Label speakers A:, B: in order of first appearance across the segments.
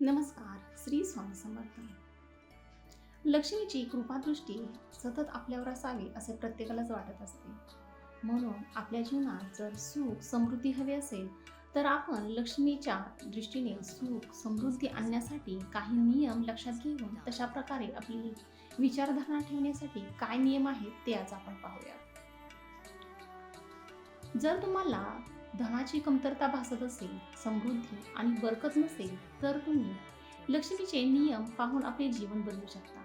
A: नमस्कार श्री स्वामी समर्थ. लक्ष्मीची कृपादृष्टी सतत आपल्यावर असावी असे प्रत्येकालाच वाटत असते. म्हणून आपल्या जीवनात जर सुख समृद्धी हवी असेल तर आपण लक्ष्मीच्या दृष्टीने सुख समृद्धी आणण्यासाठी काही नियम लक्षात घेऊन तशा प्रकारे आपली विचारधारणा ठेवण्यासाठी काय नियम आहेत ते आज आपण पाहूया जर तुम्हाला धनाची कमतरता भासत असेल समृद्धी आणि बरकत नसेल तर तुम्ही लक्ष्मीचे नियम पाहून आपले जीवन बदलू शकता.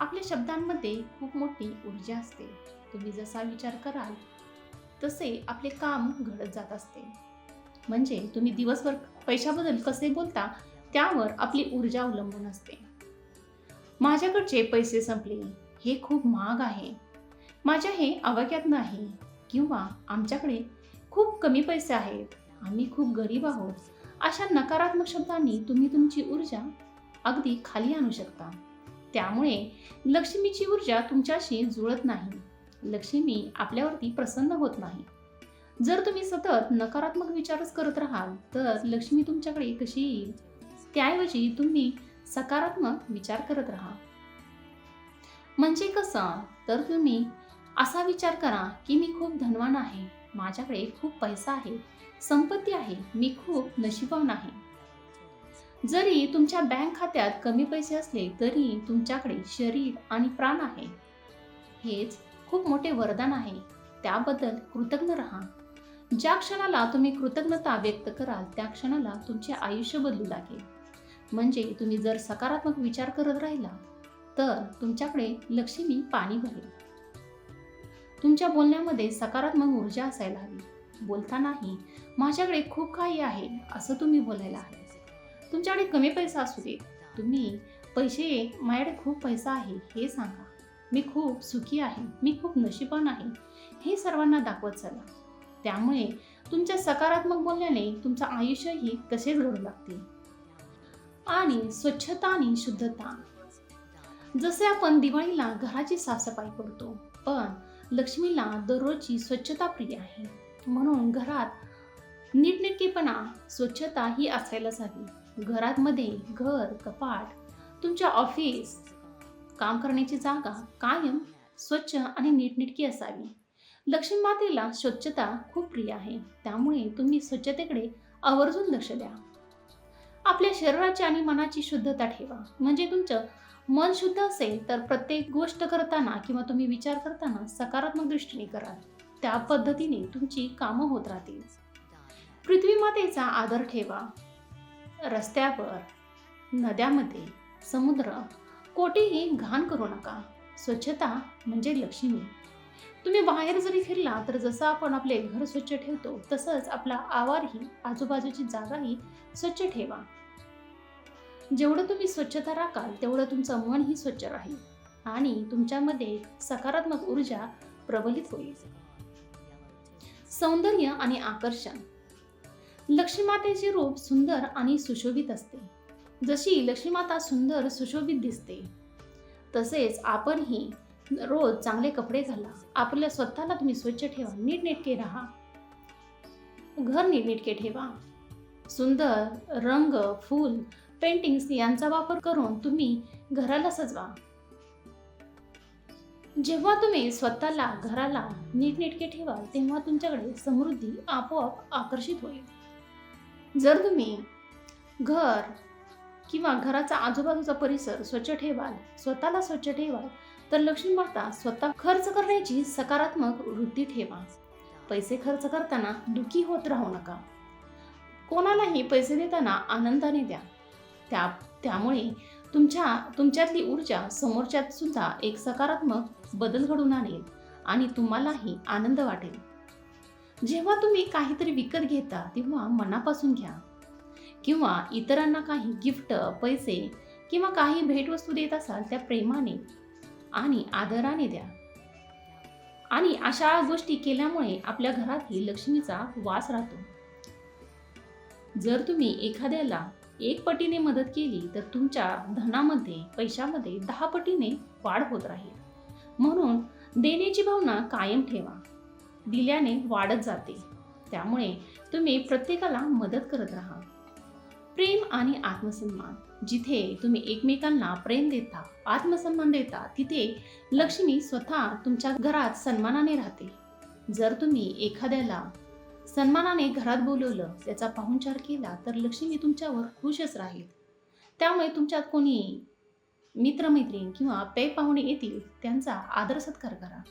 A: आपल्या शब्दांमध्ये खूप मोठी ऊर्जा असते. तुम्ही जसा विचार कराल तसे आपले काम घडत जात असते. म्हणजे तुम्ही दिवसभर पैशाबद्दल कसे बोलता त्यावर आपली ऊर्जा अवलंबून असते. माझ्याकडचे पैसे संपले हे खूप महाग आहे. माझ्या हे आवाक्यात नाही किंवा आमच्याकडे खूप कमी पैसे आहेत. आम्ही खूप गरीब आहोत. अशा नकारात्मक शब्दांनी तुम्ही तुमची ऊर्जा अगदी खाली आणू शकता. त्यामुळे लक्ष्मीची ऊर्जा तुमच्याशी जुळत नाही. लक्ष्मी आपल्यावरती प्रसन्न होत नाही. जर तुम्ही सतत नकारात्मक विचारच करत राहाल तर लक्ष्मी तुमच्याकडे कशी येईल? त्याऐवजी तुम्ही सकारात्मक विचार करत राहा. म्हणजे कसं? तर तुम्ही असा विचार करा की मी खूप धनवान आहे. माझ्याकडे खूप पैसा आहे संपत्ती आहे मी खूप नशिबान आहे. जरी तुमच्या बँक खात्यात कमी पैसे असले तरी तुमच्याकडे शरीर आणि प्राण आहे. हेच खूप मोठे वरदान आहे. त्याबद्दल कृतज्ञ राहा. ज्या क्षणाला तुम्ही कृतज्ञता व्यक्त कराल त्या क्षणाला तुमचे आयुष्य बदलू लागेल. म्हणजे तुम्ही जर सकारात्मक विचार करत राहिला तर तुमच्याकडे लक्ष्मी पाणी भरेल. तुमच्या बोलण्यामध्ये सकारात्मक ऊर्जा असायला हवी. बोलतानाही माझ्याकडे खूप काही आहे असं तुम्ही बोलायला हवे. तुमच्याकडे कमी पैसा असू दे. तुम्ही पैसे माझ्याकडे खूप पैसा आहे हे सांगा. मी खूप सुखी आहे मी खूप नशिबान आहे हे सर्वांना दाखवत चला. त्यामुळे तुमच्या सकारात्मक बोलण्याने तुमचं आयुष्यही तसेच घडू लागते आणि स्वच्छता आणि शुद्धता. जसे आपण दिवाळीला घराची साफसफाई करतो पण लक्ष्मीला दररोजची स्वच्छता प्रिय आहे. म्हणून घरात नीटनेटकेपणा स्वच्छता ही असायलाच हवी. घरात मध्ये घर कपाट तुमच्या ऑफिस काम करण्याची जागा कायम स्वच्छ आणि नीटनेटकी असावी. लक्ष्मी मातेला स्वच्छता खूप प्रिय आहे. त्यामुळे तुम्ही स्वच्छतेकडे आवर्जून लक्ष द्या. आपल्या शरीराची आणि मनाची शुद्धता ठेवा. म्हणजे तुमचं मन शुद्ध असेल तर प्रत्येक गोष्ट करताना किंवा तुम्ही विचार करताना सकारात्मक दृष्टीने कराल त्या पद्धतीने तुमची कामं होत राहतील. पृथ्वी मातेचा आदर ठेवा. रस्त्यावर नद्यामध्ये समुद्र कोठेही घाण करू नका. स्वच्छता म्हणजे लक्ष्मी. तुम्ही बाहेर जरी फिरला तर जसं आपण आपले घर स्वच्छ ठेवतो तसंच आपला आवारही आजूबाजूची जागाही स्वच्छ ठेवा. जेवढं तुम्ही स्वच्छता राखाल तेवढं तुमचं मनही स्वच्छ राहील आणि तुमच्यामध्ये सकारात्मक ऊर्जा प्रबलित होईल. सौंदर्य आणि आकर्षण. लक्ष्मीमातेचे रूप सुंदर आणि सुशोभित असते. जशी लक्ष्मीमाता सुंदर सुशोभित दिसते तसेच आपणही रोज चांगले कपडे घाला आपल्या स्वतःला तुम्ही स्वच्छ ठेवा नीटनेटके राहा. घर नीटनेटके ठेवा. सुंदर रंग फूल पेंटिंग्स यांचा वापर करून तुम्ही घराला सजवा. जेव्हा तुम्ही स्वतःला घराला नीटनेटके ठेवाल तेव्हा तुमच्याकडे समृद्धी आपोआप आकर्षित होईल. जर तुम्ही घर किंवा घराचा आजूबाजूचा परिसर स्वच्छ ठेवाल स्वतःला स्वच्छ ठेवाल तर लक्ष्मी माता स्वतः खर्च करण्याची सकारात्मक वृत्ती ठेवा. पैसे खर्च करताना दुखी होत राहू नका. कोणालाही पैसे देताना आनंदाने द्या. त्या त्यामुळे तुमच्या तुमच्यातली ऊर्जा समोरच्यात सुद्धा एक सकारात्मक बदल घडून आणेल आणि तुम्हालाही आनंद वाटेल. जेव्हा तुम्ही काहीतरी विकत घेता तेव्हा मनापासून घ्या. किंवा इतरांना काही गिफ्ट पैसे किंवा काही भेटवस्तू देत असाल त्या प्रेमाने आणि आदराने द्या. आणि अशा गोष्टी केल्यामुळे आपल्या घरातही लक्ष्मीचा वास राहतो. जर तुम्ही एखाद्याला एक पटीने मदत केली तर तुमच्या धनामध्ये पैशामध्ये दहा पटीने वाढ होत राहील. म्हणून देण्याची भावना कायम ठेवा. दिल्याने वाढत जाते. त्यामुळे तुम्ही प्रत्येकाला मदत करत राहा. प्रेम आणि आत्मसन्मान. जिथे तुम्ही एकमेकांना प्रेम देता आत्मसन्मान देता तिथे लक्ष्मी स्वतः तुमच्या घरात सन्मानाने राहते. जर तुम्ही एखाद्याला सन्मानाने घरात बोलवलं त्याचा पाहुणचार केला तर लक्ष्मी तुमच्यावर खुशच राहील. त्यामुळे तुमच्यात कोणी मित्रमैत्रीण किंवा पे पाहुणे येतील त्यांचा आदर सत्कार करा.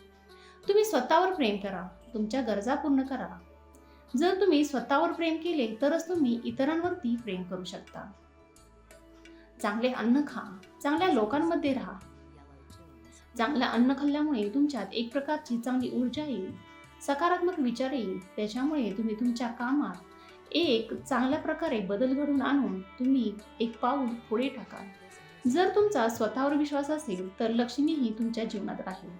A: तुम्ही स्वतःवर प्रेम करा तुमच्या गरजा पूर्ण करा. जर तुम्ही स्वतःवर प्रेम केले तरच तुम्ही इतरांवरती प्रेम करू शकता. चांगले अन्न खा चांगल्या लोकांमध्ये राहा. चांगलं अन्न खाल्ल्यामुळे तुमच्यात एक प्रकारची चांगली ऊर्जा येईल. सकारात्मक विचार येईल. त्याच्यामुळे तुम्ही तुमच्या कामात एक चांगल्या प्रकारे बदल घडून आणून तुम्ही एक पाऊल पुढे टाकाल जर तुमचा स्वतःवर विश्वास असेल तर लक्ष्मीही तुमच्या जीवनात राहील.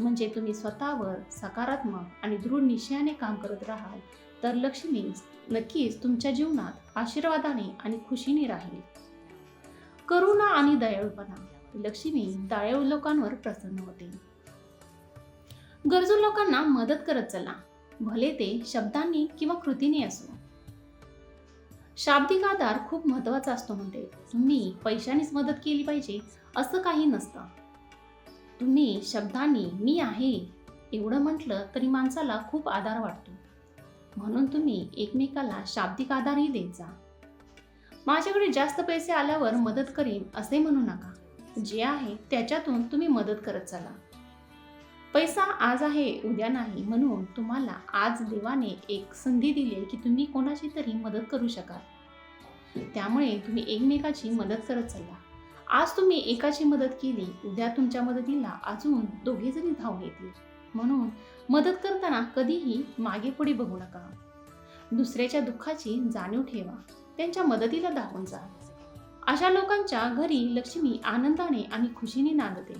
A: म्हणजे तुम्ही स्वतःवर सकारात्मक आणि दृढ निश्चयाने काम करत राहाल तर लक्ष्मी नक्कीच तुमच्या जीवनात आशीर्वादाने आणि खुशीने राहील. करुणा आणि दयाळूपणा. लक्ष्मी दयाळू लोकांवर प्रसन्न होते. गरजू लोकांना मदत करत चला. भले ते शब्दांनी किंवा कृतीने असो. शाब्दिक आधार खूप महत्त्वाचा असतो म्हणते. तुम्ही पैशानेच मदत केली पाहिजे असं काही नसतं. तुम्ही शब्दांनी मी आहे एवढं म्हटलं तरी माणसाला खूप आधार वाटतो. म्हणून तुम्ही एकमेकाला शाब्दिक आधारही देत जा. माझ्याकडे जास्त पैसे आल्यावर मदत करीन असे म्हणू नका. जे आहे त्याच्यातून तुम्ही मदत करत चला. पैसा आज आहे उद्या नाही म्हणून तुम्हाला आज देवाने एक संधी दिली आहे की तुम्ही कोणाची तरी मदत करू शकाल. त्यामुळे तुम्ही एकमेकाची मदत करत चला. आज तुम्ही एकाची मदत केली उद्या तुमच्या मदतीला अजून दोघे जणी धाव येतील म्हणून मदत करताना कधीही मागे पुढे बघू नका. दुसऱ्याच्या दुःखाची जाणीव ठेवा. त्यांच्या मदतीला धावून जा. अशा लोकांच्या घरी लक्ष्मी आनंदाने आणि खुशीने नांदते.